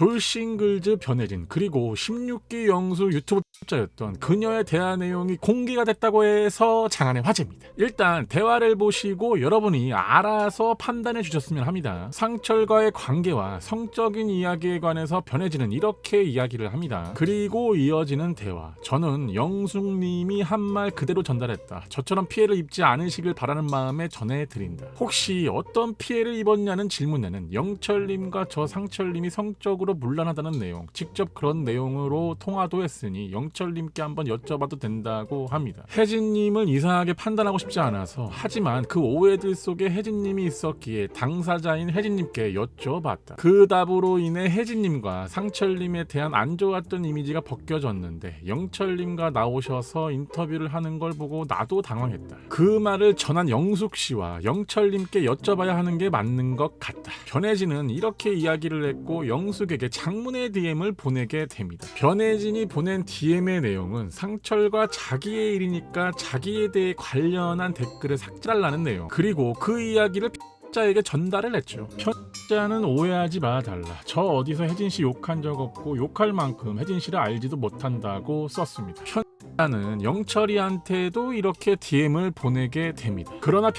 돌싱글즈 변혜진 그리고 16기 영수 유튜브 자였던 그녀의 대화 내용이 공개가 됐다고 해서 장안의 화제입니다. 일단 대화를 보시고 여러분이 알아서 판단해 주셨으면 합니다. 상철과의 관계와 성적인 이야기에 관해서 변혜진은 이렇게 이야기를 합니다. 그리고 이어지는 대화. 저는 영숙님이 한 말 그대로 전달했다. 저처럼 피해를 입지 않으시길 바라는 마음에 전해드린다. 혹시 어떤 피해를 입었냐는 질문에는 영철님과 저 상철님이 성적으로 문란하다는 내용, 직접 그런 내용으로 통화도 했으니 영철님께 한번 여쭤봐도 된다고 합니다. 혜진님을 이상하게 판단하고 싶지 않아서 하지만 그 오해들 속에 혜진님이 있었기에 당사자인 혜진님께 여쭤봤다. 그 답으로 인해 혜진님과 상철님에 대한 안 좋았던 이미지가 벗겨졌는데 영철님과 나오셔서 인터뷰를 하는 걸 보고 나도 당황했다. 그 말을 전한 영숙 씨와 영철님께 여쭤봐야 하는 게 맞는 것 같다. 변혜진은 이렇게 이야기를 했고 영숙에게 장문의 DM을 보내게 됩니다. 변혜진이 보낸 DM의 내용은 상철과 자기의 일이니까 자기에 대해 관련한 댓글을 삭제하라는 내용. 그리고 그 이야기를 자에게 전달을 했죠. 편자는 오해하지 마 달라. 저 어디서 혜진 씨 욕한 적 없고 욕할 만큼 혜진 씨를 알지도 못한다고 썼습니다. 편자는 영철이한테도 이렇게 DM을 보내게 됩니다. 그러나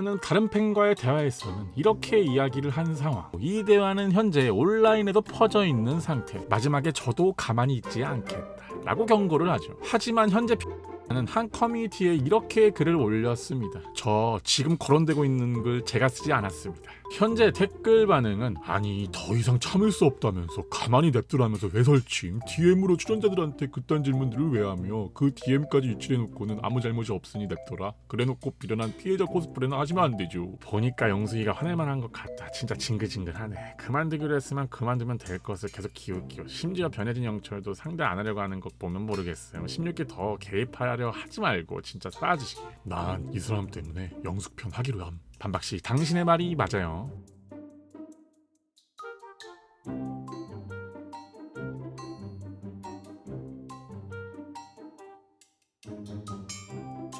는 다른 팬과의 대화에서는 이렇게 이야기를 한 상황. 이 대화는 현재 온라인에도 퍼져 있는 상태. 마지막에 저도 가만히 있지 않겠다. 라고 경고를 하죠. 하지만 현재 는 한 커뮤니티에 이렇게 글을 올렸습니다. 저 지금 거론되고 있는 글 제가 쓰지 않았습니다. 현재 댓글 반응은 아니 더 이상 참을 수 없다면서 가만히 냅두라면서 왜 설침 DM으로 출연자들한테 그딴 질문들을 왜 하며 그 DM까지 유출해놓고는 아무 잘못이 없으니 냅둬라. 그래놓고 비련한 피해자 코스프레는 하시면 안 되죠. 보니까 영숙이가 화낼만한 것 같다. 진짜 징글징글하네. 그만두기로 했으면 그만두면 될 것을 계속 기웃기웃. 심지어 변혜진 영철도 상대 안 하려고 하는 것 보면 모르겠어요. 16개 더 개입하 려 하지 말고 진짜 빠지시게. 난이 사람 때문에 영숙 편 하기로 함. 반박씨 당신의 말이 맞아요